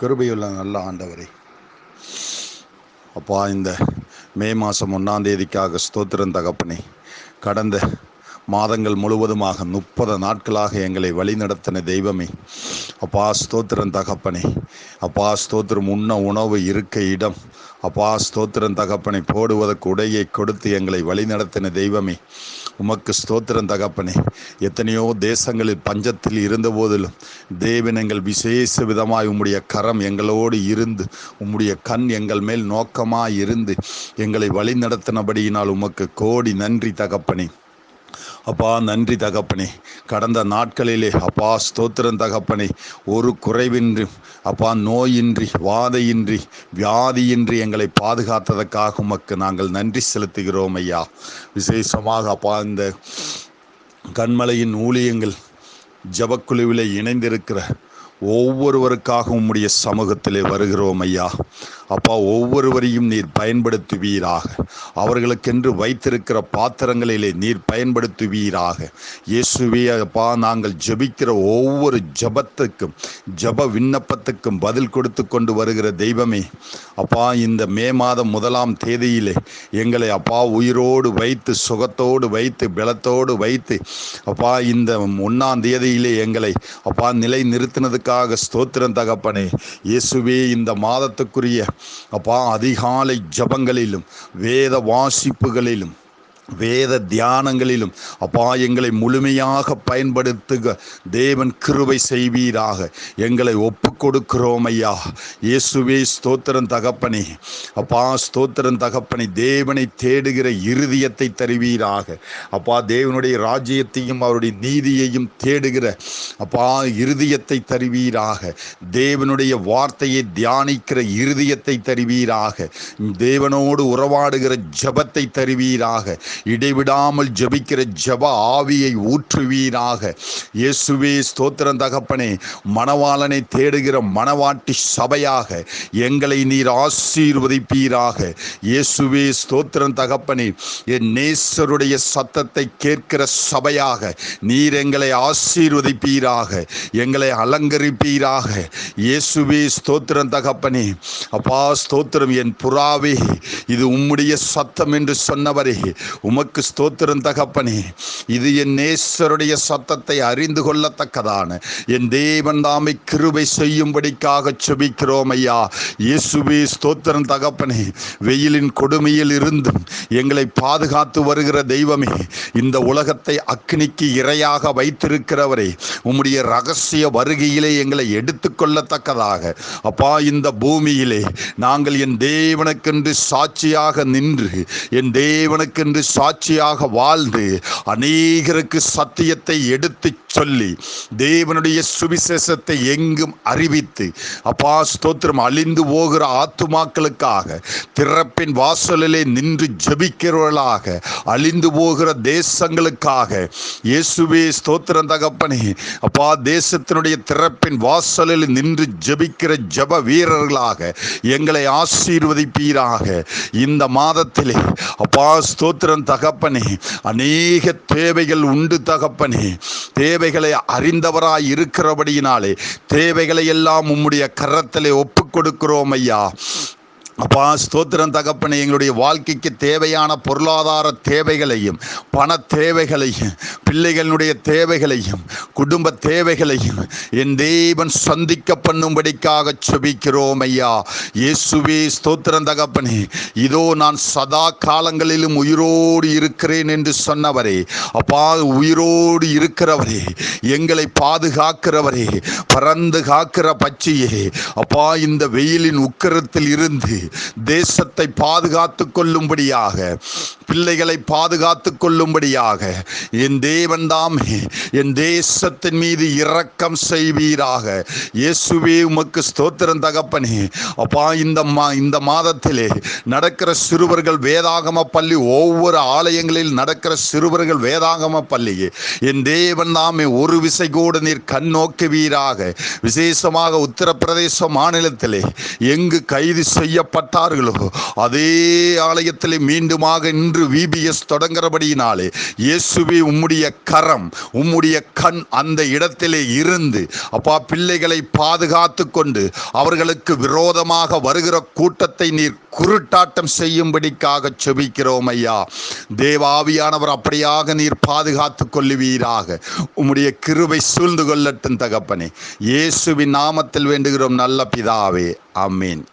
கிருபையுள்ள நல்ல ஆண்டவரே. அப்பா இந்த மே மாதம் ஒன்றாந்தேதிக்காக ஸ்தோத்திரம் தகப்பனே. கடந்த மாதங்கள் முழுவதுமாக முப்பது நாட்களாக எங்களை வழிநடத்தின தெய்வமே. அப்பா ஸ்தோத்திரம் தகப்பனே. அப்பா ஸ்தோத்திரம் உண்ண உணவு இருக்க இடம். அப்பா ஸ்தோத்திரம் தகப்பனை போடுவதற்கு உடையை கொடுத்து எங்களை வழிநடத்தின தெய்வமே. உமக்கு ஸ்தோத்திரம் தகப்பனே. எத்தனையோ தேசங்களில் பஞ்சத்தில் இருந்த போதிலும் தேவன் எங்கள் விசேஷ விதமாய் உம்முடைய கரம் எங்களோடு இருந்து உம்முடைய கண் எங்கள் மேல் நோக்கமாய் இருந்து எங்களை வழிநடத்தினபடியினால் உமக்கு கோடி நன்றி தகப்பனே. அப்பா நன்றி தகப்பனே. கடந்த நாட்களிலே அப்பா ஸ்தோத்திரம் தகப்பனே. ஒரு குறைவின்றி அப்பா நோயின்றி வாதையின்றி வியாதியின்றி எங்களை பாதுகாத்ததற்காக உமக்கு நாங்கள் நன்றி செலுத்துகிறோம் ஐயா. விசேஷமாக அப்பா இந்த கண்மலையின் ஊழியங்கள் ஜபக்குழுவிலே இணைந்திருக்கிற ஒவ்வொருவருக்காக உம்முடைய சமூகத்திலே வருகிறோம் ஐயா. அப்பா ஒவ்வொருவரையும் நீர் பயன்படுத்துவீராக. அவர்களுக்கென்று வைத்திருக்கிற பாத்திரங்களிலே நீர் பயன்படுத்துவீராக. இயேசுவே அப்பா நாங்கள் ஜெபிக்கிற ஒவ்வொரு ஜபத்துக்கும் ஜப விண்ணப்பத்துக்கும் பதில் கொடுத்து கொண்டு வருகிற தெய்வமே அப்பா இந்த மே மாதம் முதலாம் தேதியிலே எங்களை அப்பா உயிரோடு வைத்து சுகத்தோடு வைத்து பலத்தோடு வைத்து அப்பா இந்த ஒன்றாம் தேதியிலே எங்களை அப்பா நிலை நிறுத்தினதுக்காக ஸ்தோத்திரம் தகப்பனே. இயேசுவே இந்த மாதத்துக்குரிய அப்பா அதிகாலை ஜபங்களிலும் வேத வாசிப்புகளிலும் வேத தியானங்களிலும் அப்பா எங்களை முழுமையாக பயன்படுத்துக. தேவன் கிருவை செய்வீராக. எங்களை ஒப்பு கொடுக்கிறோம் ஐயா. இயேசுவே ஸ்தோத்திரன் தகப்பனே. அப்பா ஸ்தோத்திரன் தகப்பனி. தேவனை தேடுகிற இருதயத்தை தருவீராக. அப்பா தேவனுடைய ராஜ்யத்தையும் அவருடைய நீதியையும் தேடுகிற அப்பா இருதயத்தை தருவீராக. தேவனுடைய வார்த்தையை தியானிக்கிற இருதயத்தை தருவீராக. தேவனோடு உறவாடுகிற ஜபத்தை தருவீராக. இடைவிடாமல் ஜபிக்கிற ஜப ஆவியை ஊற்றுவீராக. இயேசுவே ஸ்தோத்திரம் தகப்பனே மணவாளனை தேடுகிற மணவாட்டி சபையாக எங்களை நீர் ஆசீர்வதிப்பீராக. இயேசுவே ஸ்தோத்திரம் தகப்பனே என் நேசருடைய சத்தத்தை கேட்கிற சபையாக நீர் எங்களை ஆசீர்வதிப்பீராக. எங்களை அலங்கரிப்பீராக. இயேசுவே ஸ்தோத்திரம் தகப்பனே அப்பா ஸ்தோத்திரம். என் புறாவே இது உம்முடைய சத்தம் என்று சொன்னவரே உமக்கு ஸ்தோத்திரம் தகப்பனே. இது என் நேசருடைய சத்தத்தை அறிந்து கொள்ளத்தக்கதான. என் தேவன் தாமை கிருபை செய்யும்படிக்காக செபிக்கிறோம் ஐயா. இயேசுவே ஸ்தோத்திரம் தகப்பனே வெயிலின் கொடுமையில் இருந்தும் எங்களை பாதுகாத்து வருகிற தெய்வமே இந்த உலகத்தை அக்னிக்கு இரையாக வைத்திருக்கிறவரே உம்முடைய ரகசிய வருகையிலே எங்களை எடுத்துக்கொள்ளத்தக்கதாக. அப்பா இந்த பூமியிலே நாங்கள் என் தேவனுக்கென்று சாட்சியாக நின்று என் தேவனுக்கென்று சாட்சியாக வாழ்ந்து அநேகருக்கு சத்தியத்தை எடுத்து சொல்லி தேவனுடைய சுவிசேஷத்தை எங்கும் அறிவித்து அப்பா ஸ்தோத்திரம் அழிந்து போகிற ஆத்துமாக்களுக்காக திறப்பின் வாசலிலே நின்று ஜபிக்கிறவர்களாக அழிந்து போகிற தேசங்களுக்காக இயேசுவே ஸ்தோத்திரம் தகப்பனே அப்பா தேசத்தினுடைய திறப்பின் வாசலில் நின்று ஜபிக்கிற ஜப வீரர்களாக எங்களை ஆசீர்வதிப்பீராக. இந்த மாதத்திலே அப்பா ஸ்தோத்திரம் தகப்பனே. அநேக தேவைகள் உண்டு தகப்பனே. தேவைகளை அறிந்தவராய் இருக்கிறபடியினாலே தேவைகளை எல்லாம் உம்முடைய கரத்திலே ஒப்பு கொடுக்கிறோம் ஐயா. அப்பா ஸ்தோத்திரம் தகப்பனை எங்களுடைய வாழ்க்கைக்கு தேவையான பொருளாதார தேவைகளையும் பண தேவைகளையும் பிள்ளைகளுடைய தேவைகளையும் குடும்ப தேவைகளையும் என் தேவன் சந்திக்க பண்ணும்படிக்காக செபிக்கிறோம் ஐயா. இயேசுவே ஸ்தோத்திரம் தகப்பனே இதோ நான் சதா காலங்களிலும் உயிரோடு இருக்கிறேன் என்று சொன்னவரே. அப்பா உயிரோடு இருக்கிறவரே எங்களை பாதுகாக்கிறவரே பறந்து காக்கிற பச்சையே அப்பா இந்த வெயிலின் உக்கரத்தில் இருந்து தேசத்தை பாதுகாத்து கொள்ளும்படியாக பிள்ளைகளை பாதுகாத்து கொள்ளும்படியாக என் தேவன் தாமே என் தேசத்தின் மீது இரக்கம் செய்வீராக. இயேசுவே உமக்கு ஸ்தோத்திரம் தகப்பனே. அப்பா இந்த மா இந்த மாதத்திலே நடக்கிற சிறுவர்கள் வேதாகம பள்ளி ஒவ்வொரு ஆலயங்களில் நடக்கிற சிறுவர்கள் வேதாகம பள்ளியே என் தேவன் தாமே ஒரு விசை கூட நீர் கண்ணோக்குவீராக விசேஷமாக உத்தரப்பிரதேச மாநிலத்திலே எங்கு கைது செய்யப்பட்டார்களோ அதே ஆலயத்தில் மீண்டுமாக இன்று விபிஎஸ் தொடங்குறபடியினாலே இயேசுவே உம்முடைய கரம் உம்முடைய கண் அந்த இடத்திலே இருந்து அப்பா பிள்ளைகளை பாதுகாத்து கொண்டு அவர்களுக்கு விரோதமாக வருகிற கூட்டத்தை நீர் குருட்டாட்டம் செய்யும்படிக்காக செபிக்கிறோம் ஐயா. தேவாவியானவர் அப்படியாக நீர் பாதுகாத்து கொள்ளுவீராக. உம்முடைய கிருபை சூழ்ந்து கொள்ளட்டும் தகப்பனே. இயேசுவின் நாமத்தில் வேண்டுகிறோம் நல்ல பிதாவே. அமீன்